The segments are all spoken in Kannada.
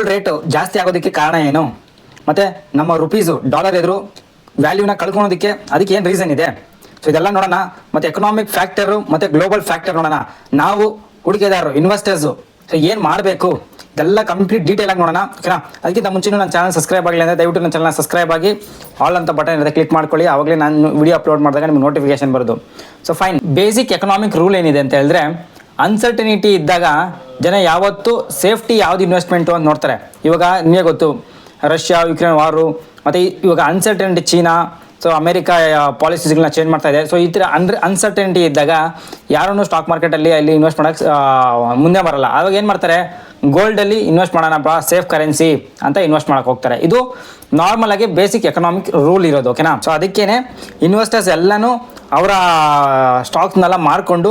ಗೋಲ್ಡ್ ರೇಟು ಜಾಸ್ತಿ ಆಗೋದಕ್ಕೆ ಕಾರಣ ಏನು? ಮತ್ತು ನಮ್ಮ ರುಪೀಸು ಡಾಲರ್ ಎದುರು ವ್ಯಾಲ್ಯೂನ ಕಳ್ಕೊಳೋದಕ್ಕೆ ಅದಕ್ಕೆ ಏನು ರೀಸನ್ ಇದೆ? ಸೊ ಇದೆಲ್ಲ ನೋಡೋಣ. ಮತ್ತೆ ಎಕನಾಮಿಕ್ ಫ್ಯಾಕ್ಟರು ಮತ್ತು ಗ್ಲೋಬಲ್ ಫ್ಯಾಕ್ಟರ್ ನೋಡೋಣ. ನಾವು ಹೂಡಿಕೆದಾರರು ಇನ್ವೆಸ್ಟರ್ಸು ಸೊ ಏನು ಮಾಡಬೇಕು? ಇದೆಲ್ಲ ಕಂಪ್ಲೀಟ್ ಡೀಟೇಲ್ ಆಗಿ ನೋಡೋಣ. ಓಕೆನಾ ಅದಕ್ಕಿಂತ ಮುಂಚೆ ನನ್ನ ಚಾನಲ್ ಸಬ್ಸ್ಕ್ರೈಬ್ ಆಗಿಲ್ಲ ಅಂದರೆ ದಯವಿಟ್ಟು ನನ್ನ ಚಾನಲ್ ಸಬ್ಸ್ಕ್ರೈಬ್ ಆಗಿ ಆಲ್ ಅಂತ ಬಟನ್ ಇರುತ್ತೆ ಕ್ಲಿಕ್ ಮಾಡ್ಕೊಳ್ಳಿ. ಆವಾಗಲೇ ನಾನು ವಿಡಿಯೋ ಅಪ್ಲೋಡ್ ಮಾಡಿದಾಗ ನಿಮ್ಗೆ ನೋಟಿಫಿಕೇಶನ್ ಬರೋದು. So fine basic economic rule ಏನಿದೆ ಅಂತ ಹೇಳಿದ್ರೆ ಅನ್ಸರ್ಟನಿಟಿ ಇದ್ದಾಗ ಜನ ಯಾವತ್ತೂ ಸೇಫ್ಟಿ ಯಾವ್ದು ಇನ್ವೆಸ್ಟ್ಮೆಂಟು ಅಂತ ನೋಡ್ತಾರೆ. ಇವಾಗ ನಿಮಗೆ ಗೊತ್ತು, ರಷ್ಯಾ, ಯುಕ್ರೇನ್ ವಾರು ಮತ್ತು ಇವಾಗ ಅನ್ಸರ್ಟನಿಟಿ ಚೀನಾ ಸೊ ಅಮೆರಿಕ ಪಾಲಿಸೀಸ್ಗಳನ್ನ ಚೇಂಜ್ ಮಾಡ್ತಾ ಇದೆ. ಸೊ ಈ ಥರ ಅನ್ ಅನ್ಸರ್ಟನಿಟಿ ಇದ್ದಾಗ ಯಾರೂ ಸ್ಟಾಕ್ ಮಾರ್ಕೆಟಲ್ಲಿ ಅಲ್ಲಿ ಇನ್ವೆಸ್ಟ್ ಮಾಡೋಕ್ಕೆ ಮುಂದೆ ಬರಲ್ಲ. ಆವಾಗ ಏನು ಮಾಡ್ತಾರೆ? ಗೋಲ್ಡಲ್ಲಿ ಇನ್ವೆಸ್ಟ್ ಮಾಡೋಣಪ್ಪ ಸೇಫ್ ಕರೆನ್ಸಿ ಅಂತ ಇನ್ವೆಸ್ಟ್ ಮಾಡೋಕೆ ಹೋಗ್ತಾರೆ. ಇದು ನಾರ್ಮಲ್ ಆಗಿ ಬೇಸಿಕ್ ಎಕನಾಮಿಕ್ ರೂಲ್ ಇರೋದು ಓಕೆನಾ ಸೊ ಅದಕ್ಕೇನೆ ಇನ್ವೆಸ್ಟರ್ಸ್ ಎಲ್ಲನೂ ಅವರ ಸ್ಟಾಕ್ಸ್ನೆಲ್ಲ ಮಾರ್ಕೊಂಡು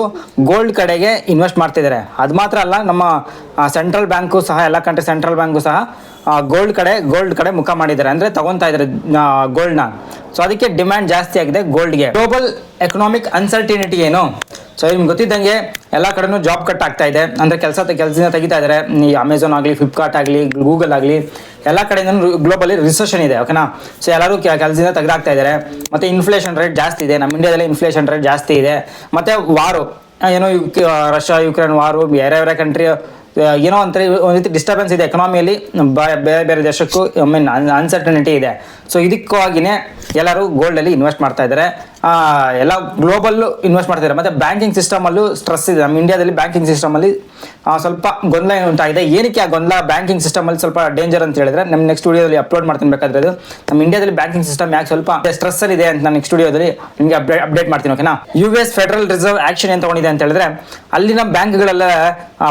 ಗೋಲ್ಡ್ ಕಡೆಗೆ ಇನ್ವೆಸ್ಟ್ ಮಾಡ್ತಿದ್ದಾರೆ. ಅದು ಮಾತ್ರ ಅಲ್ಲ, ನಮ್ಮ ಸೆಂಟ್ರಲ್ ಬ್ಯಾಂಕು ಸಹ, ಎಲ್ಲ ಕಂಟ್ರಿ ಸೆಂಟ್ರಲ್ ಬ್ಯಾಂಕು ಸಹ ಗೋಲ್ಡ್ ಕಡೆ ಗೋಲ್ಡ್ ಕಡೆ ಮುಖ ಮಾಡಿದ್ದಾರೆ. ಅಂದರೆ ತಗೊತಾ ಇದ್ದಾರೆ ಗೋಲ್ಡ್ನ ಸೊ ಅದಕ್ಕೆ ಡಿಮ್ಯಾಂಡ್ ಜಾಸ್ತಿ ಆಗಿದೆ ಗೋಲ್ಡ್ಗೆ ಗ್ಲೋಬಲ್ ಎಕನಾಮಿಕ್ ಅನ್ಸರ್ಟಿನಿಟಿ ಏನು? ಸೊ ನಿಮ್ಗೆ ಗೊತ್ತಿದ್ದಂಗೆ ಎಲ್ಲ ಕಡೆನೂ ಜಾಬ್ ಕಟ್ ಆಗ್ತಾ ಇದೆ. ಅಂದರೆ ಕೆಲಸ ಕೆಲಸದಿಂದ ತೆಗಿತಾ ಇದ್ದಾರೆ. ಈ ಅಮೆಝಾನ್ ಆಗಲಿ ಫ್ಲಿಪ್ಕಾರ್ಟ್ ಆಗಲಿ ಗೂಗಲ್ ಆಗಲಿ, ಎಲ್ಲ ಕಡೆಯಿಂದನೂ ಗ್ಲೋಬಲಿ ರಿಸೆಷನ್ ಇದೆ ಓಕೆನಾ ಸೊ ಎಲ್ಲರೂ ಕೆಲಸದಿಂದ ತೆಗೆದಾಗ್ತಾ ಇದ್ದಾರೆ. ಮತ್ತು ಇನ್ಫ್ಲೇಷನ್ ರೇಟ್ ಜಾಸ್ತಿ ಇದೆ. ನಮ್ಮ ಇಂಡಿಯಾದಲ್ಲಿ ಇನ್ಫ್ಲೇಷನ್ ರೇಟ್ ಜಾಸ್ತಿ ಇದೆ. ಮತ್ತು ವಾರು ಏನೋ ರಷ್ಯಾ ಯುಕ್ರೇನ್ ವಾರು ಬೇರೆ ಬೇರೆ ಕಂಟ್ರಿ ಏನೋ ಒಂಥರ ಒಂದು ರೀತಿ ಡಿಸ್ಟರ್ಬೆನ್ಸ್ ಇದೆ ಎಕನಾಮಿಯಲ್ಲಿ ಬೇರೆ ಬೇರೆ ದೇಶಕ್ಕೂ ಐ ಮೀನ್ ಅನ್ಸರ್ಟನಿಟಿ ಇದೆ. ಸೊ ಇದಕ್ಕಾಗಿನೇ ಎಲ್ಲರೂ ಗೋಲ್ಡಲ್ಲಿ ಇನ್ವೆಸ್ಟ್ ಮಾಡ್ತಾ ಇದ್ದಾರೆ. ಎಲ್ಲ ಗ್ಲೋಬಲ್ಲು ಇನ್ವೆಸ್ಟ್ ಮಾಡ್ತಿದ್ದಾರೆ ಮತ್ತು ಬ್ಯಾಂಕಿಂಗ್ ಸಿಸ್ಟಮಲ್ಲೂ ಸ್ಟ್ರೆಸ್ ಇದೆ. ನಮ್ಮ ಇಂಡಿಯಾದಲ್ಲಿ ಬ್ಯಾಂಕಿಂಗ್ ಸಿಸ್ಟಮಲ್ಲಿ ಸ್ವಲ್ಪ ಗೊಂದಲ ಉಂಟಾಗಿದೆ. ಏನಕ್ಕೆ ಆ ಗೊಂದಲ? ಬ್ಯಾಂಕಿಂಗ್ ಸಿಸ್ಟಮಲ್ಲಿ ಸ್ವಲ್ಪ ಡೇಂಜರ್ ಅಂತ ಹೇಳಿದ್ರೆ ನಮ್ಮ ನೆಕ್ಸ್ಟ್ ವಿಡಿಯೋದಲ್ಲಿ ಅಪ್ಲೋಡ್ ಮಾಡ್ತೀನಿ ಬೇಕಾದ್ರೆ ಅದು. ನಮ್ಮ ಇಂಡಿಯಾದಲ್ಲಿ ಬ್ಯಾಂಕಿಂಗ್ ಸಿಸ್ಟಮ್ ಯಾಕೆ ಸ್ವಲ್ಪ ಸ್ಟ್ರೆಸ್ ಇದೆ ಅಂತ ನಾನು ನೆಕ್ಸ್ಟ್ ವಿಡಿಯೋದಲ್ಲಿ ನಿಮಗೆ ಅಪ್ಡೇಟ್ ಮಾಡ್ತೀನಿ ಓಕೆನಾ U S federal reserve action ಏನು ತಗೊಂಡಿದೆ ಅಂತ ಹೇಳಿದ್ರೆ, ಅಲ್ಲಿನ ಬ್ಯಾಂಕ್ಗಳೆಲ್ಲ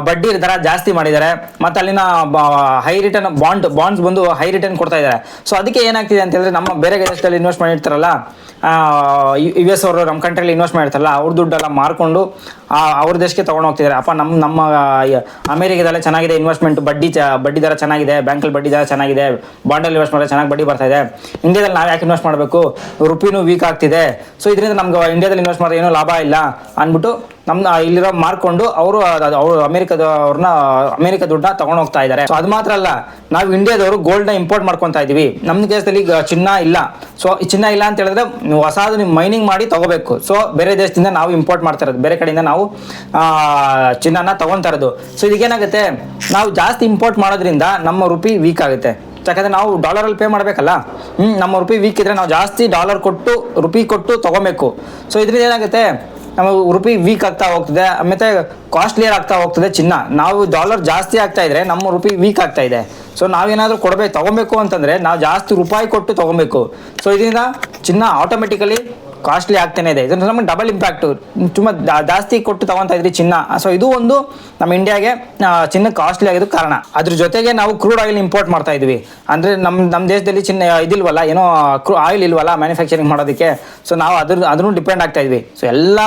ಬಡ್ಡಿ ದರ ಜಾಸ್ತಿ ಮಾಡಿದ್ದಾರೆ. ಮತ್ತು ಅಲ್ಲಿನ ಹೈ ರಿಟರ್ನ್ ಬಾಂಡ್ ಬಾಂಡ್ಸ್ ಬಂದು ಹೈ ರಿಟರ್ನ್ ಕೊಡ್ತಾ ಇದ್ದಾರೆ. ಸೊ ಅದಕ್ಕೆ ಏನಾಗ್ತಿದೆ ಅಂತ ಹೇಳಿದ್ರೆ, ನಮ್ಮ ಬೇರೆ ದೇಶದಲ್ಲಿ ಇನ್ವೆಸ್ಟ್ ಮಾಡಿರ್ತಾರಲ್ಲ ಯು ಎಸ್ ಅವರು ನಮ್ಮ ಕಂಟ್ರಿಯಲ್ಲಿ ಇನ್ವೆಸ್ಟ್ ಮಾಡ್ತಾರಲ್ಲ ಅವ್ರ ದುಡ್ಡೆಲ್ಲ ಮಾರ್ಕೊಂಡು ಅವ್ರ ದೇಶಕ್ಕೆ ತೊಗೊಂಡು ಹೋಗ್ತಿದ್ದಾರೆ ಅಪ್ಪ ನಮ್ಮ ನಮ್ಮ ಅಮೇರಿಕಾದಲ್ಲೇ ಚೆನ್ನಾಗಿದೆ ಇನ್ವೆಸ್ಟ್ಮೆಂಟ್ ಬಡ್ಡಿ ಬಡ್ಡಿ ದರ ಚೆನ್ನಾಗಿದೆ, ಬ್ಯಾಂಕಲ್ಲಿ ಬಡ್ಡಿ ದರ ಚೆನ್ನಾಗಿದೆ, ಬಾಂಡಲ್ಲಿ ಇನ್ವೆಸ್ಟ್ ಮಾಡಿದ್ರೆ ಚೆನ್ನಾಗಿ ಬಡ್ಡಿ ಬರ್ತಾ ಇದೆ. ಇಂಡಿಯಾದಲ್ಲಿ ನಾವು ಯಾಕೆ ಇನ್ವೆಸ್ಟ್ ಮಾಡಬೇಕು? ರುಪಿನೂ ವೀಕ್ ಆಗ್ತಿದೆ. ಸೊ ಇದರಿಂದ ನಮ್ಗೆ ಇಂಡಿಯಾದಲ್ಲಿ ಇನ್ವೆಸ್ಟ್ ಮಾಡಿದ್ರೆ ಏನೂ ಲಾಭ ಇಲ್ಲ ಅಂದ್ಬಿಟ್ಟು ನಮ್ಮ ಇಲ್ಲಿರೋ ಮಾರ್ಕೊಂಡು ಅವರು ಅವರು ಅಮೆರಿಕದ ಅವ್ರನ್ನ ಅಮೆರಿಕ ದುಡ್ಡನ್ನ ತಗೊಂಡು ಹೋಗ್ತಾ ಇದ್ದಾರೆ ಸೊ ಅದು ಮಾತ್ರ ಅಲ್ಲ, ನಾವು ಇಂಡಿಯಾದವರು ಗೋಲ್ಡ್ನ ಇಂಪೋರ್ಟ್ ಮಾಡ್ಕೊತಾ ಇದೀವಿ. ನಮ್ಮ ದೇಶದಲ್ಲಿ ಚಿನ್ನ ಇಲ್ಲ. ಸೊ ಚಿನ್ನ ಇಲ್ಲ ಅಂತ ಹೇಳಿದ್ರೆ ಹೊಸದು ನೀವು ಮೈನಿಂಗ್ ಮಾಡಿ ತಗೋಬೇಕು. ಸೊ ಬೇರೆ ದೇಶದಿಂದ ನಾವು ಇಂಪೋರ್ಟ್ ಮಾಡ್ತಾ ಇರೋದು. ಬೇರೆ ಕಡೆಯಿಂದ ನಾವು ಚಿನ್ನನ ತಗೊತಾ ಇರೋದು. ಸೊ ಇದಕ್ಕೇನಾಗುತ್ತೆ? ನಾವು ಜಾಸ್ತಿ ಇಂಪೋರ್ಟ್ ಮಾಡೋದ್ರಿಂದ ನಮ್ಮ ರುಪಿ ವೀಕ್ ಆಗುತ್ತೆ. ಯಾಕಂದ್ರೆ ನಾವು ಡಾಲರಲ್ಲಿ ಪೇ ಮಾಡಬೇಕಲ್ಲ? ಹ್ಞೂ ನಮ್ಮ ರುಪಿ ವೀಕ್ ಇದ್ರೆ ನಾವು ಜಾಸ್ತಿ ಡಾಲರ್ ಕೊಟ್ಟು ರುಪಿ ಕೊಟ್ಟು ತಗೋಬೇಕು. ಸೊ ಇದರಿಂದ ಏನಾಗುತ್ತೆ? ನಮ್ಮ ರುಪಿ ವೀಕ್ ಆಗ್ತಾ ಹೋಗ್ತದೆ, ಮತ್ತೆ ಕಾಸ್ಟ್ಲಿಯರ್ ಆಗ್ತಾ ಹೋಗ್ತದೆ ಚಿನ್ನ. ನಾವು ಡಾಲರ್ ಜಾಸ್ತಿ ಆಗ್ತಾ ಇದ್ರೆ ನಮ್ಮ ರುಪಿ ವೀಕ್ ಆಗ್ತಾ ಇದೆ. ಸೊ ನಾವೇನಾದರೂ ಕೊಡಬೇಕು, ತಗೊಬೇಕು ಅಂತಂದ್ರೆ ನಾವು ಜಾಸ್ತಿ ರೂಪಾಯಿ ಕೊಟ್ಟು ತಗೋಬೇಕು. ಸೊ ಇದರಿಂದ ಚಿನ್ನ ಆಟೋಮೆಟಿಕಲಿ ಕಾಸ್ಟ್ಲಿ ಆಗ್ತಾನೆ ಇದೆ. ಇದರಿಂದ ನಮಗೆ ಡಬಲ್ ಇಂಪ್ಯಾಕ್ಟ್ ತುಂಬ ಜಾಸ್ತಿ ಕೊಟ್ಟು ತಗೊತಾ ಇದ್ರಿ ಚಿನ್ನ. ಸೊ ಇದು ಒಂದು ನಮ್ಮ ಇಂಡಿಯಾಗೆ ಚಿನ್ನ ಕಾಸ್ಟ್ಲಿ ಆಗಿದ್ದು ಕಾರಣ. ಅದ್ರ ಜೊತೆಗೆ ನಾವು ಕ್ರೂಡ್ ಆಯಿಲ್ ಇಂಪೋರ್ಟ್ ಮಾಡ್ತಾ ಇದ್ವಿ. ಅಂದರೆ ನಮ್ಮ ನಮ್ಮ ದೇಶದಲ್ಲಿ ಚಿನ್ನ ಇದಿಲ್ವಲ್ಲ, ಏನೋ ಕ್ರೂ ಆಯಿಲ್ ಇಲ್ವಲ್ಲ ಮ್ಯಾನುಫ್ಯಾಕ್ಚರಿಂಗ್ ಮಾಡೋದಕ್ಕೆ. ಸೊ ನಾವು ಅದ್ರ, ಅದನ್ನು ಡಿಪೆಂಡ್ ಆಗ್ತಾ ಇದ್ವಿ. ಸೊ ಎಲ್ಲ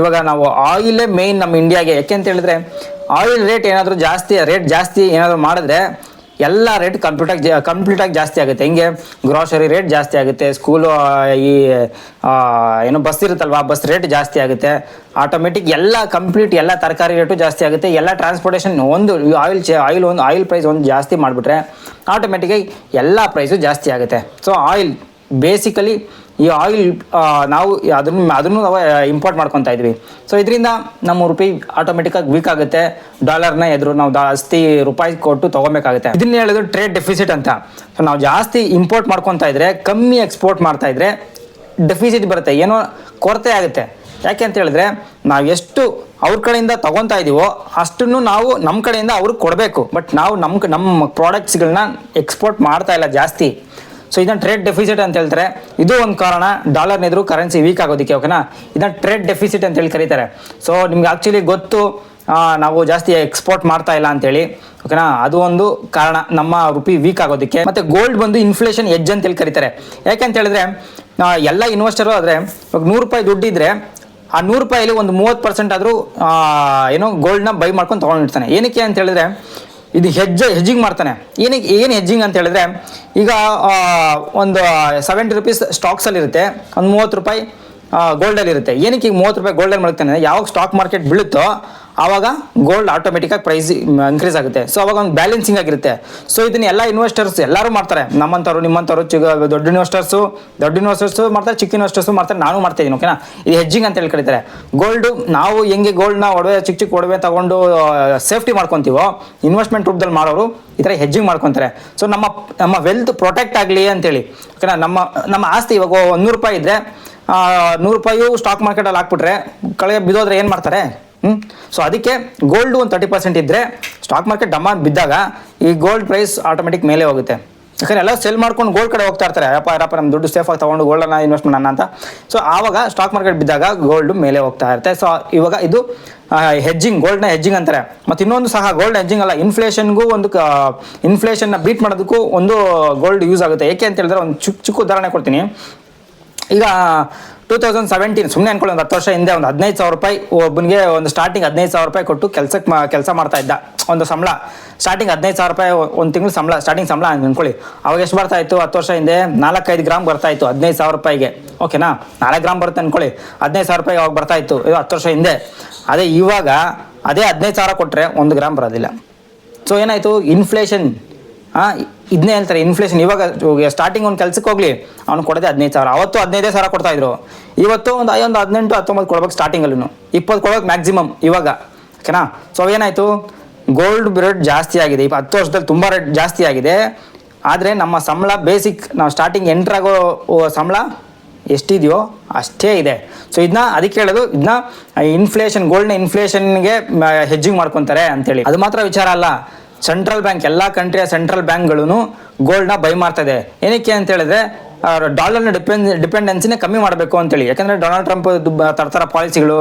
ಇವಾಗ ನಾವು ಆಯಿಲೇ ಮೇಯ್ನ್ ನಮ್ಮ ಇಂಡಿಯಾಗೆ ಯಾಕೆ ಅಂತ ಹೇಳಿದ್ರೆ ಆಯಿಲ್ ರೇಟ್ ಏನಾದರೂ ಜಾಸ್ತಿ ರೇಟ್ ಜಾಸ್ತಿ ಏನಾದರೂ ಮಾಡಿದ್ರೆ ಎಲ್ಲ ರೇಟ್ ಕಂಪ್ಲೀಟ್ ಕಂಪ್ಲೀಟಾಗಿ ಜಾಸ್ತಿ ಆಗುತ್ತೆ. ಹೆಂಗೆ ಗ್ರೋಸರಿ ರೇಟ್ ಜಾಸ್ತಿ ಆಗುತ್ತೆ ಸ್ಕೂಲು ಈ ಆ, ಏನು ಬಸ್ ಇರುತ್ತಲ್ವಾ ಬಸ್ ರೇಟ್ ಜಾಸ್ತಿ ಆಗುತ್ತೆ. ಆಟೋಮೆಟಿಕ್ ಎಲ್ಲ ಕಂಪ್ಲೀಟ್ ಎಲ್ಲ ತರಕಾರಿ ರೇಟು ಜಾಸ್ತಿ ಆಗುತ್ತೆ. ಎಲ್ಲ ಟ್ರಾನ್ಸ್ಪೋರ್ಟೇಷನ್ ಒಂದು ಆಯಿಲ್ ಚೆ ಆಯಿಲ್ ಒಂದು ಆಯಿಲ್ ಪ್ರೈಸ್ ಒಂದು ಜಾಸ್ತಿ ಮಾಡಿಬಿಟ್ರೆ ಆಟೋಮೆಟಿಕಾಗಿ ಎಲ್ಲ ಪ್ರೈಸು ಜಾಸ್ತಿ ಆಗುತ್ತೆ. ಸೊ ಆಯಿಲ್ ಬೇಸಿಕಲಿ ಈ ಆಯಿಲ್ ನಾವು ಅದನ್ನು ಅದನ್ನು ನಾವು ಇಂಪೋರ್ಟ್ ಮಾಡ್ಕೊತಾ ಇದ್ವಿ. ಸೊ ಇದರಿಂದ ನಮ್ಮ ರುಪಿ ಆಟೋಮೆಟಿಕ್ಕಾಗಿ ವೀಕ್ ಆಗುತ್ತೆ. ಡಾಲರ್ನ ಎದುರು ನಾವು ಜಾಸ್ತಿ ರೂಪಾಯಿ ಕೊಟ್ಟು ತೊಗೊಬೇಕಾಗುತ್ತೆ. ಇದನ್ನ ಹೇಳೋದು ಟ್ರೇಡ್ ಡೆಫಿಸಿಟ್ ಅಂತ. ಸೊ ನಾವು ಜಾಸ್ತಿ ಇಂಪೋರ್ಟ್ ಮಾಡ್ಕೊತಾ ಇದ್ರೆ, ಕಮ್ಮಿ ಎಕ್ಸ್ಪೋರ್ಟ್ ಮಾಡ್ತಾ ಇದ್ರೆ ಡೆಫಿಸಿಟ್ ಬರುತ್ತೆ. ಏನೋ ಕೊರತೆ ಆಗುತ್ತೆ. ಯಾಕೆ ಅಂತ ಹೇಳಿದ್ರೆ, ನಾವು ಎಷ್ಟು ಅವ್ರ ಕಡೆಯಿಂದ ತಗೊಂತ ಇದೀವೋ, ಅಷ್ಟನ್ನು ನಾವು ನಮ್ಮ ಕಡೆಯಿಂದ ಅವ್ರಿಗೆ ಕೊಡಬೇಕು. ಬಟ್ ನಾವು ನಮ್ಮ ನಮ್ಮ ಪ್ರಾಡಕ್ಟ್ಸ್ಗಳನ್ನ ಎಕ್ಸ್ಪೋರ್ಟ್ ಮಾಡ್ತಾ ಇಲ್ಲ ಜಾಸ್ತಿ. ಸೊ ಇದನ್ನ ಟ್ರೇಡ್ ಡೆಫಿಸಿಟ್ ಅಂತ ಹೇಳ್ತಾರೆ. ಇದು ಒಂದು ಕಾರಣ. ಡಾಲರ್ ಎದುರು ಕರೆನ್ಸಿ ವೀಕ್ ಆಗೋದಕ್ಕೆ ಓಕೆನಾ ಇದನ್ನ ಟ್ರೇಡ್ ಡೆಫಿಸಿಟ್ ಅಂತ ಹೇಳಿ ಕರೀತಾರೆ. ಸೊ ನಿಮ್ಗೆ ಆ್ಯಕ್ಚುಲಿ ಗೊತ್ತು ನಾವು ಜಾಸ್ತಿ ಎಕ್ಸ್ಪೋರ್ಟ್ ಮಾಡ್ತಾ ಇಲ್ಲ ಅಂತೇಳಿ ಓಕೆನಾ ಅದು ಒಂದು ಕಾರಣ. ನಮ್ಮ ರುಪಿ ವೀಕ್ ಆಗೋದಕ್ಕೆ. ಮತ್ತೆ ಗೋಲ್ಡ್ ಬಂದು ಇನ್ಫ್ಲೇಷನ್ ಎಜ್ ಅಂತ ಹೇಳಿ ಕರೀತಾರೆ. ಯಾಕೆ ಅಂತ ಹೇಳಿದ್ರೆ ಎಲ್ಲ ಇನ್ವೆಸ್ಟರು ಆದರೆ, ಇವಾಗ ನೂರು ರೂಪಾಯಿ ದುಡ್ಡಿದ್ರೆ ಆ ನೂರು ರೂಪಾಯಲ್ಲಿ ಒಂದು ಮೂವತ್ತು ಪರ್ಸೆಂಟ್ ಆದರೂ ಏನೋ ಗೋಲ್ಡ್ನ ಬೈ ಮಾಡ್ಕೊಂಡು ತೊಗೊಂಡಿರ್ತಾನೆ. ಏನಕ್ಕೆ ಅಂತ ಹೇಳಿದ್ರೆ ಇದು ಹೆಜ್ಜೆ ಹೆಜ್ಜಿಂಗ್ ಮಾಡ್ತಾನೆ. ಏನಕ್ಕೆ ಏನು ಹೆಜ್ಜಿಂಗ್ ಅಂತ ಹೇಳಿದ್ರೆ, ಈಗ ಒಂದು ಸೆವೆಂಟಿ ರುಪೀಸ್ ಸ್ಟಾಕ್ಸಲ್ಲಿ ಇರುತ್ತೆ. ಒಂದು ಮೂವತ್ತು ರೂಪಾಯಿ ಗೋಲ್ಡಲ್ಲಿ ಇರುತ್ತೆ. ಏನಕ್ಕೆ ಈಗ ಮೂವತ್ತು ರೂಪಾಯಿ ಗೋಲ್ಡಲ್ಲಿ ಮಾಡ್ತಾನೆ ಯಾವಾಗ ಸ್ಟಾಕ್ ಮಾರ್ಕೆಟ್ ಬೀಳುತ್ತೋ ಆವಾಗ ಗೋಲ್ಡ್ ಆಟೋಮೆಟಿಕ್ಕಾಗಿ ಪ್ರೈಸ್ ಇನ್ಕ್ರೀಸ್ ಆಗುತ್ತೆ. ಸೊ ಅವಾಗ ಒಂದು ಬ್ಯಾಲೆನ್ಸಿಂಗ್ ಆಗಿರುತ್ತೆ. ಸೊ ಇದನ್ನ ಎಲ್ಲ ಇನ್ವೆಸ್ಟರ್ಸ್ ಎಲ್ಲರೂ ಮಾಡ್ತಾರೆ. ನಮ್ಮಂತವ್ರು ನಿಮ್ಮಂತವ್ರು ಚಿಕ್ಕ, ದೊಡ್ಡ ಇನ್ವೆಸ್ಟರ್ಸು ದೊಡ್ಡ ಇನ್ವೆಸ್ಟರ್ಸು ಮಾಡ್ತಾರೆ, ಚಿಕ್ಕ ಇನ್ವೆಸ್ಟರ್ಸು ಮಾಡ್ತಾರೆ, ನಾನು ಮಾಡ್ತಾ ಇದ್ದೀನಿ ಓಕೆನಾ ಇದು ಹೆಜ್ಜಿಂಗ್ ಅಂತ ಹೇಳಿ ಕರೀತಾರೆ ಗೋಲ್ಡ್ ನಾವು ಹೆಂಗೆ ಗೋಲ್ಡ್ನ ಒಡವೆ, ಚಿಕ್ಕ ಚಿಕ್ಕ ಒಡವೆ ತಗೊಂಡು ಸೇಫ್ಟಿ ಮಾಡ್ಕೊತೀವೋ ಇನ್ವೆಸ್ಟ್ಮೆಂಟ್ ರೂಪದಲ್ಲಿ ಮಾಡೋರು ಈ ಥರ ಹೆಜ್ಜಿಂಗ್ ಮಾಡ್ಕೊತಾರೆ. ಸೊ ನಮ್ಮ ನಮ್ಮ ವೆಲ್ತ್ ಪ್ರೊಟೆಕ್ಟ್ ಆಗಲಿ ಅಂತೇಳಿ ಓಕೆನಾ ನಮ್ಮ ನಮ್ಮ ಆಸ್ತಿ ಇವಾಗ ಒಂದು ನೂರು ರೂಪಾಯಿ ಇದ್ದರೆ ನೂರು ರೂಪಾಯಿ ಸ್ಟಾಕ್ ಮಾರ್ಕೆಟಲ್ಲಿ ಹಾಕ್ಬಿಟ್ರೆ ಕಳೆ ಬಿದ್ದೋದ್ರೆ ಏನು ಮಾಡ್ತಾರೆ? ಹ್ಞೂ ಸೊ ಅದಕ್ಕೆ ಗೋಲ್ಡ್ ಒಂದು ತರ್ಟಿ ಪರ್ಸೆಂಟ್ ಇದ್ದರೆ ಸ್ಟಾಕ್ ಮಾರ್ಕೆಟ್ ಡಮಾನ್ ಬಿದ್ದಾಗ ಈ ಗೋಲ್ಡ್ ಪ್ರೈಸ್ ಆಟೋಮೆಟಿಕ್ ಮೇಲೆ ಹೋಗುತ್ತೆ. ಯಾಕಂದ್ರೆ ಎಲ್ಲ ಸೆಲ್ ಮಾಡ್ಕೊಂಡು ಗೋಲ್ಡ್ ಕಡೆ ಹೋಗ್ತಾ ಇರ್ತಾರೆ. ಯಪ್ಪ ಯಾರಪ್ಪ ನಮ್ಮ ದುಡ್ಡು ಸೇಫಾಗಿ ತೊಗೊಂಡು ಗೋಲ್ಡನ್ನ ಇನ್ವೆಸ್ಟ್ ಮಾಡೋಣ ಅಂತ. ಸೊ ಆವಾಗ ಸ್ಟಾಕ್ ಮಾರ್ಕೆಟ್ ಬಿದ್ದಾಗ ಗೋಲ್ಡ್ ಮೇಲೆ ಹೋಗ್ತಾ ಇರುತ್ತೆ. ಸೊ ಇವಾಗ ಇದು ಹೆಜ್ಜಿಂಗ್ ಗೋಲ್ಡ್ನ ಹೆಜ್ಜಿಂಗ್ ಅಂತಾರೆ. ಮತ್ತು ಇನ್ನೊಂದು ಸಹ ಗೋಲ್ಡ್ ಹೆಜ್ಜಿಂಗ್ ಅಲ್ಲ ಇನ್ಫ್ಲೇಷನ್ಗೂ ಒಂದು ಇನ್ಫ್ಲೇಷನ್ನ ಬೀಟ್ ಮಾಡೋದಕ್ಕೂ ಒಂದು ಗೋಲ್ಡ್ ಯೂಸ್ ಆಗುತ್ತೆ. ಏಕೆ ಅಂತ ಹೇಳಿದ್ರೆ ಒಂದು ಚಿಕ್ಕ ಚಿಕ್ಕ ಉದಾಹರಣೆ ಕೊಡ್ತೀನಿ. ಈಗ ಟೂ ತೌಸಂಡ್ ಸೆವೆಂಟೀನ್ ಸುಮ್ಮನೆ ಅನ್ಕೊಳ್ಳಿ ಒಂದು ಹತ್ತು ವರ್ಷ ಹಿಂದೆ ಒಂದು ಹದಿನೈದು ಸಾವಿರ ರೂಪಾಯಿ ಒಬ್ಬನಿಗೆ ಒಂದು ಸ್ಟಾರ್ಟಿಂಗ್ ಹದಿನೈದು ಸಾವಿರ ರೂಪಾಯಿ ಕೊಟ್ಟು ಕೆಲಸಕ್ಕೆ ಕೆಲಸ ಮಾಡ್ತಾ ಇದ್ದ. ಒಂದು ಸಂಬಳ. ಸ್ಟಾರ್ಟಿಂಗ್ ಹದಿನೈದು ಸಾವಿರ ರೂಪಾಯಿ ಒಂದು ತಿಂಗಳು ಸಂಬಳ ಸ್ಟಾರ್ಟಿಂಗ್ ಸಂಬಳ ಅನ್ಕೊಳ್ಳಿ. ಅವಾಗ ಎಷ್ಟು ಬರ್ತಾ ಇತ್ತು? ಹತ್ತು ವರ್ಷ ಹಿಂದೆ ನಾಲ್ಕೈದು ಗ್ರಾಮ್ ಬರ್ತಾ ಇತ್ತು, ಹದಿನೈದು ಸಾವಿರ ರೂಪಾಯಿಗೆ. ಓಕೆನಾ ನಾಲ್ಕು ಗ್ರಾಮ್ ಬರುತ್ತೆ ಅನ್ಕೊಳ್ಳಿ. ಹದಿನೈದು ಸಾವಿರ ರೂಪಾಯಿ ಅವಾಗ ಬರ್ತಾ ಇತ್ತು, ಇದು ಹತ್ತು ವರ್ಷ ಹಿಂದೆ. ಅದೇ ಇವಾಗ ಅದೇ ಹದಿನೈದು ಸಾವಿರ ಕೊಟ್ಟರೆ ಒಂದು ಗ್ರಾಮ್ ಬರೋದಿಲ್ಲ. ಸೊ ಏನಾಯಿತು? ಇನ್ಫ್ಲೇಷನ್ ಇದನ್ನೇ ಹೇಳ್ತಾರೆ ಇನ್ಫ್ಲೇಷನ್ ಇವಾಗ ಸ್ಟಾರ್ಟಿಂಗ್ ಒಂದು ಕೆಲ್ಸಕ್ಕೆ ಹೋಗ್ಲಿ. ಅವ್ನು ಕೊಡದೆ ಹದಿನೈದು ಸಾವಿರ. ಅವತ್ತು ಹದಿನೈದೇ ಸಾವಿರ ಕೊಡ್ತಾ ಇದ್ರು. ಇವತ್ತು ಒಂದು ಒಂದು ಹದಿನೆಂಟು, ಹತ್ತೊಂಬತ್ತು ಕೊಡ್ಬೇಕು ಸ್ಟಾರ್ಟಿಂಗಲ್ಲೂ ಇಪ್ಪತ್ತು ಕೊಡೋಕೆ ಮ್ಯಾಕ್ಸಿಮಮ್ ಇವಾಗ. ಓಕೆನಾ? ಸೊ ಏನಾಯಿತು? ಗೋಲ್ಡ್ ರೇಟ್ ಜಾಸ್ತಿ ಆಗಿದೆ. ಇಪ್ಪ, ಹತ್ತು ವರ್ಷದಲ್ಲಿ ತುಂಬ ರೇಟ್ ಜಾಸ್ತಿ ಆಗಿದೆ. ಆದರೆ ನಮ್ಮ ಸಂಬಳ ಬೇಸಿಕ್ ನಾವು ಸ್ಟಾರ್ಟಿಂಗ್ ಎಂಟ್ರಾಗೋ ಸಂಬಳ ಎಷ್ಟಿದೆಯೋ ಅಷ್ಟೇ ಇದೆ. ಸೊ ಇದನ್ನ ಅದಕ್ಕೆ ಹೇಳೋದು ಇದನ್ನ ಇನ್ಫ್ಲೇಷನ್ ಗೋಲ್ಡ್ನ ಇನ್ಫ್ಲೇಷನ್ಗೆ ಹೆಜ್ಜಿಂಗ್ ಮಾಡ್ಕೊತಾರೆ ಅಂತೇಳಿ. ಅದು ಮಾತ್ರ ವಿಚಾರ ಅಲ್ಲ. ಸೆಂಟ್ರಲ್ ಬ್ಯಾಂಕ್ ಎಲ್ಲ ಕಂಟ್ರಿಯ ಸೆಂಟ್ರಲ್ ಬ್ಯಾಂಕ್ಗಳೂ ಗೋಲ್ಡ್ನ ಬೈ ಮಾಡ್ತಾ ಇದೆ ಏನಕ್ಕೆ ಅಂತ ಹೇಳಿದ್ರೆ ಡಾಲರ್ನ ಡಿಪೆಂಡ್ ಡಿಪೆಂಡೆನ್ಸಿನೇ ಕಮ್ಮಿ ಮಾಡಬೇಕು ಅಂತೇಳಿ. ಯಾಕಂದರೆ ಡೊನಾಲ್ಡ್ ಟ್ರಂಪ್ ತರ್ತಾರ ಪಾಲಿಸಿಗಳು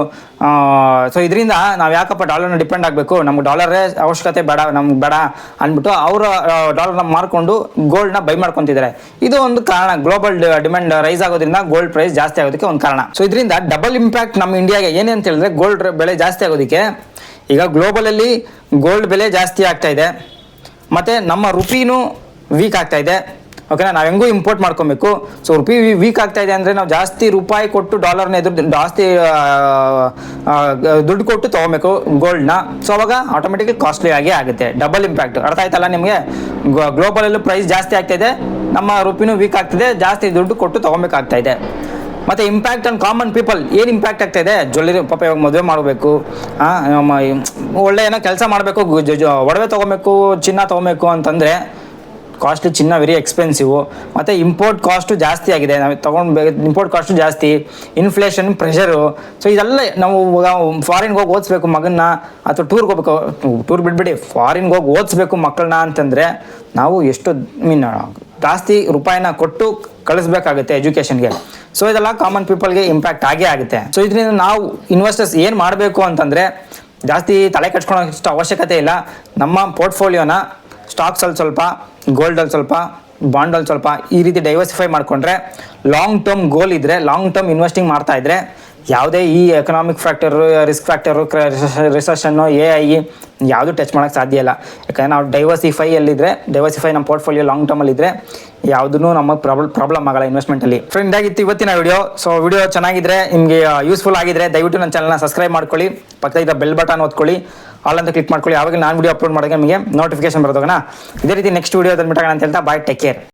ಸೊ ಇದರಿಂದ ನಾವು ಯಾಕಪ್ಪ ಡಾಲರ್ನ ಡಿಪೆಂಡ್ ಆಗಬೇಕು? ನಮ್ಗೆ ಡಾಲರೇ ಅವಶ್ಯಕತೆ ಬೇಡ, ನಮ್ಗೆ ಬೇಡ ಅಂದ್ಬಿಟ್ಟು ಅವರು ಡಾಲರ್ನ ಮಾರ್ಕೊಂಡು ಗೋಲ್ಡ್ನ ಬೈ ಮಾಡ್ಕೊತಿದ್ದಾರೆ. ಇದು ಒಂದು ಕಾರಣ. ಗ್ಲೋಬಲ್ ಡಿಮ್ಯಾಂಡ್ ರೈಸ್ ಆಗೋದ್ರಿಂದ ಗೋಲ್ಡ್ ಪ್ರೈಸ್ ಜಾಸ್ತಿ ಆಗೋದಕ್ಕೆ ಒಂದು ಕಾರಣ. ಸೊ ಇದರಿಂದ ಡಬಲ್ ಇಂಪ್ಯಾಕ್ಟ್ ನಮ್ಮ ಇಂಡಿಯಾಗೆ ಏನೇ ಅಂತ ಹೇಳಿದ್ರೆ ಗೋಲ್ಡ್ ಬೆಲೆ ಜಾಸ್ತಿ ಆಗೋದಕ್ಕೆ ಈಗ ಗ್ಲೋಬಲಲ್ಲಿ ಗೋಲ್ಡ್ ಬೆಲೆ ಜಾಸ್ತಿ ಆಗ್ತಾ ಇದೆ. ಮತ್ತು ನಮ್ಮ ರುಪಿನೂ ವೀಕ್ ಆಗ್ತಾ ಇದೆ. ಓಕೆನಾ ನಾವು ಹೆಂಗೂ ಇಂಪೋರ್ಟ್ ಮಾಡ್ಕೊಬೇಕು. ಸೊ ರುಪಿ ವೀಕ್ ಆಗ್ತಾ ಇದೆ ಅಂದರೆ ನಾವು ಜಾಸ್ತಿ ರೂಪಾಯಿ ಕೊಟ್ಟು ಡಾಲರ್ನ ಎದುರು ಜಾಸ್ತಿ ದುಡ್ಡು ಕೊಟ್ಟು ತೊಗೊಬೇಕು ಗೋಲ್ಡ್ನ ಸೊ ಅವಾಗ ಆಟೋಮೆಟಿಕ್ಲಿ ಕಾಸ್ಟ್ಲಿ ಆಗಿ ಆಗುತ್ತೆ. ಡಬಲ್ ಇಂಪ್ಯಾಕ್ಟ್ ಅರ್ಥ ಆಯ್ತಲ್ಲ ನಿಮಗೆ? ಗ್ಲೋಬಲಲ್ಲೂ ಪ್ರೈಸ್ ಜಾಸ್ತಿ ಆಗ್ತಾ ಇದೆ. ನಮ್ಮ ರುಪಿನೂ ವೀಕ್ ಆಗ್ತಿದೆ ಜಾಸ್ತಿ ದುಡ್ಡು ಕೊಟ್ಟು ತೊಗೊಬೇಕಾಗ್ತಾ ಇದೆ. ಮತ್ತು ಇಂಪ್ಯಾಕ್ಟ್ ಆನ್ ಕಾಮನ್ ಪೀಪಲ್ ಏನು ಇಂಪ್ಯಾಕ್ಟ್ ಆಗ್ತಾ ಇದೆ ಜ್ಯುವೆಲ್ಲರಿ ಪಾಪ ಇವಾಗ ಮದುವೆ ಮಾಡಬೇಕು ಒಳ್ಳೆ ಏನೋ ಕೆಲಸ ಮಾಡಬೇಕು ಒಡವೆ ತಗೋಬೇಕು, ಚಿನ್ನ ತಗೋಬೇಕು ಅಂತಂದರೆ ಕಾಸ್ಟ್ ಚಿನ್ನ ವೆರಿ ಎಕ್ಸ್ಪೆನ್ಸಿವ್ ಮತ್ತು ಇಂಪೋರ್ಟ್ ಕಾಸ್ಟು ಜಾಸ್ತಿ ಆಗಿದೆ. ನಾವು ತೊಗೊಂಡು ಇಂಪೋರ್ಟ್ ಕಾಸ್ಟು ಜಾಸ್ತಿ ಇನ್ಫ್ಲೇಷನ್ ಪ್ರೆಷರು ಸೊ ಇದೆಲ್ಲ ನಾವು ಫಾರಿನ್ಗೆ ಹೋಗಿ ಓದಿಸ್ಬೇಕು ಮಗನ್ನ, ಅಥವಾ ಟೂರ್ಗೆ ಹೋಗ್ಬೇಕು ಟೂರ್ ಬಿಟ್ಬಿಡಿ ಫಾರಿನ್ಗೆ ಹೋಗಿ ಓದಿಸ್ಬೇಕು ಮಕ್ಕಳನ್ನ ಅಂತಂದರೆ ನಾವು ಎಷ್ಟು ಮೀನ್ ಜಾಸ್ತಿ ರೂಪಾಯಿನ ಕೊಟ್ಟು ಕಳಿಸ್ಬೇಕಾಗುತ್ತೆ ಎಜುಕೇಷನ್ಗೆ ಸೊ ಇದೆಲ್ಲ ಕಾಮನ್ ಪೀಪಲ್ಗೆ ಇಂಪ್ಯಾಕ್ಟ್ ಆಗೇ ಆಗುತ್ತೆ. ಸೊ ಇದರಿಂದ ನಾವು ಇನ್ವೆಸ್ಟರ್ಸ್ ಏನು ಮಾಡಬೇಕು ಅಂತಂದರೆ ಜಾಸ್ತಿ ತಲೆ ಕಟ್ಕೊಳ್ಳೋಷ್ಟು ಅವಶ್ಯಕತೆ ಇಲ್ಲ. ನಮ್ಮ ಪೋರ್ಟ್ಫೋಲಿಯೋನ ಸ್ಟಾಕ್ಸಲ್ಲಿ ಸ್ವಲ್ಪ ಗೋಲ್ಡಲ್ಲಿ ಸ್ವಲ್ಪ ಬಾಂಡಲ್ಲಿ ಸ್ವಲ್ಪ ಈ ರೀತಿ ಡೈವರ್ಸಿಫೈ ಮಾಡಿಕೊಂಡ್ರೆ ಲಾಂಗ್ ಟರ್ಮ್ ಗೋಲ್ ಇದ್ದರೆ ಲಾಂಗ್ ಟರ್ಮ್ ಇನ್ವೆಸ್ಟಿಂಗ್ ಮಾಡ್ತಾ ಇದ್ರೆ ಯಾವುದೇ ಈ economic factor risk factor ರಿಸೆಷನ್ನು A I ಯಾವುದು ಟಚ್ ಮಾಡೋಕ್ಕೆ ಸಾಧ್ಯ ಇಲ್ಲ. ಯಾಕಂದರೆ ನಾವು ಡೈವರ್ಸಿಫೈ ಅಲ್ಲಿದ್ದರೆ ಡೈವರ್ಸಿಫೈ ನಮ್ಮ ಪೋರ್ಟ್ಫೋಲಿಯೋ ಲಾಂಗ್ ಟರ್ಮಲ್ಲಿದ್ದರೆ ಯಾವುದೂ ನಮಗೆ ಪ್ರಾಬ್ಲಮ್ ಪ್ರಾಬ್ಲಮ್ ಆಗಲ್ಲ ಇನ್ವೆಸ್ಟ್ಮೆಂಟಲ್ಲಿ ಫ್ರೆಂಡ್ ಆಗಿತ್ತು ಇವತ್ತಿನ ವಿಡಿಯೋ ಸೊ ವಿಡಿಯೋ ಚೆನ್ನಾಗಿದ್ರೆ, ನಿಮಗೆ ಯೂಸ್ಫುಲ್ ಆಗಿದ್ರೆ ದಯವಿಟ್ಟು ನನ್ನ ಚಾನಲ್ನ ಸಬ್ಸ್ಕ್ರೈಬ್ ಮಾಡ್ಕೊಳ್ಳಿ. ಪಕ್ಕದ ಬೆಲ್ ಬಟನ್ ಓದ್ಕೊಳ್ಳಿ ಆಲ್ ಅಂತ ಕ್ಲಿಕ್ ಮಾಡ್ಕೊಳ್ಳಿ. ಯಾವಾಗ ನಾನು ವಿಡಿಯೋ ಅಪ್ಲೋಡ್ ಮಾಡಿದಾಗ ನಿಮಗೆ ನೋಟಿಫಿಕೇಶನ್ ಬರೋದಾಗ ಇದೇ ರೀತಿ ನೆಕ್ಸ್ಟ್ ವಿಡಿಯೋದಲ್ಲಿ ಬಿಟ್ಟಾಗ ಅಂತ ಹೇಳ್ತಾ ಬಾಯ್ ಟೇಕ್ ಕೇರ್